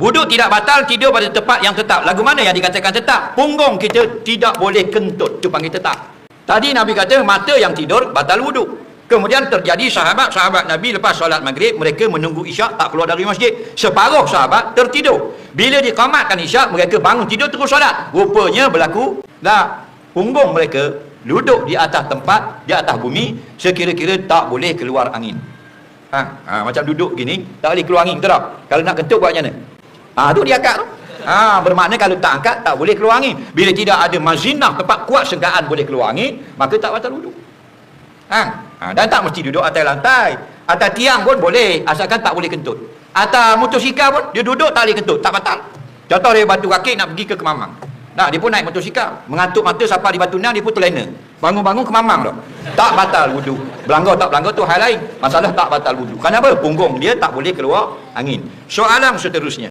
Wuduk tidak batal, tidur pada tempat yang tetap. Lagu mana yang dikatakan tetap? Punggung kita tidak boleh kentut. Itu panggil tetap. Tadi Nabi kata mata yang tidur batal wuduk. Kemudian terjadi sahabat-sahabat Nabi lepas solat maghrib, mereka menunggu isyak tak keluar dari masjid. Separuh sahabat tertidur. Bila dikamatkan isyak, mereka bangun tidur terus solat. Rupanya berlaku, dah punggung mereka duduk di atas tempat, di atas bumi, sekira-kira tak boleh keluar angin. Ha, ha, macam duduk gini, tak boleh keluar angin, betul tak? Kalau nak kentut buat macam mana? Ha, duduk di akak tu. Ha, bermakna kalau tak angkat, tak boleh keluar angin. Bila tidak ada mazinah, tempat kuat senggaan boleh keluar angin, maka tak batal wuduk. Ha, ha, dan tak mesti duduk atas lantai. Atas tiang pun boleh, asalkan tak boleh kentut. Atas motosikal pun, dia duduk tak boleh kentut, tak batal. Contoh dia batu rakit nak pergi ke Kemamang. Nah, dia pun naik motosikal. Mengantuk mata sampai di Batu Nang, dia pun terlena. Bangun-bangun ke Mamang dah. Tak batal wuduk. Belanggar tak belanggar tu hal lain. Masalah tak batal wuduk. Kenapa? Punggung dia tak boleh keluar angin. Soalan seterusnya.